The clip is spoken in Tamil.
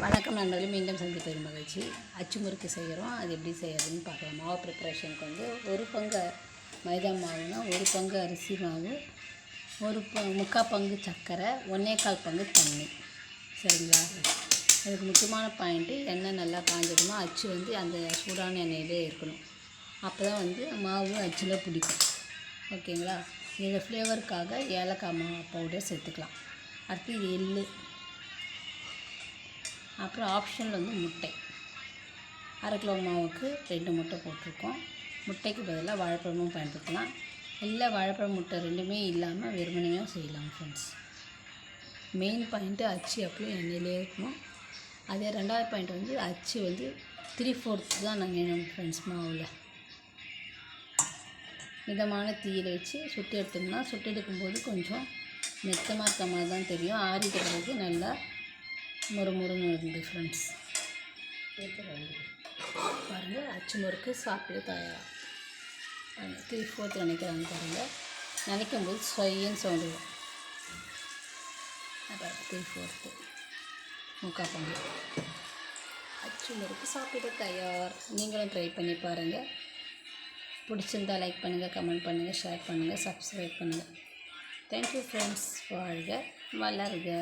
வணக்கம் நண்பர்களே மீண்டும் சந்திப்பது மகிழ்ச்சி. அச்சு முறுக்கு செய்கிறோம். அது எப்படி செய்யறதுன்னு பார்க்கலாம். மாவு ப்ரிப்பரேஷனுக்கு வந்து ஒரு பங்கு மைதா மாவுனா ஒரு பங்கு அரிசி மாவு ஒரு ப முக்கால் பங்கு சர்க்கரை ஒன்றே கால் பங்கு தண்ணி. சரிங்களா? இதுக்கு முக்கியமான பாயிண்ட்டு எண்ணெய் நல்லா காஞ்சிடுமா அச்சு வந்து அந்த சூடான எண்ணெயிலே இருக்கணும். அப்போ தான் வந்து மாவு அச்சில் பிடிக்கும். ஓகேங்களா? இது ஃப்ளேவருக்காக ஏலக்காய் மா பவுடர் சேர்த்துக்கலாம். அடுத்து இது எள்ளு. அப்புறம் ஆப்ஷனில் வந்து முட்டை. அரை கிலோ மாவுக்கு ரெண்டு முட்டை போட்டிருக்கோம். முட்டைக்கு பதிலாக வாழைப்பழமும் பயன்படுத்தலாம். இல்லை வாழைப்பழம் முட்டை ரெண்டுமே இல்லாமல் வெறுமனையும் செய்யலாம் ஃப்ரெண்ட்ஸ் மெயின் பாயிண்ட்டு அச்சு அப்படியே எண்ணெயிலே இருக்கணும். அதே ரெண்டாவது பாயிண்ட் வந்து அச்சு வந்து த்ரீ ஃபோர்த்து தான் நாங்கள் வேணும் ஃப்ரெண்ட்ஸ் மாவில். மிதமான தீயில் வச்சு சுட்டு எடுத்தோம்னா சுட்டு எடுக்கும்போது கொஞ்சம் மெத்தமாக இருக்க மாதிரி தான் தெரியும். ஆறிட்ட பிறகு நல்லா முறுமுறுன்னு இருந்து ஃப்ரெண்ட்ஸ் பாருங்கள் அச்சு முறுக்கு சாப்பிட்டு தயார்? த்ரீ ஃபோர்த் நினைக்கிறாங்க பாருங்கள் நினைக்கும் போது சொய்யன்னு சவுண்டு அப்புறம் த்ரீ ஃபோர்த்து முக்கால் பங்கு. அச்சு முறுக்கு சாப்பிட்டு தயார். நீங்களும் ட்ரை பண்ணி பாருங்கள் பிடிச்சிருந்தா லைக் பண்ணுங்கள் கமெண்ட் பண்ணுங்கள் ஷேர் பண்ணுங்கள் சப்ஸ்கிரைப் பண்ணுங்கள் தேங்க்யூ ஃப்ரெண்ட்ஸ் வாழ்க வளருங்க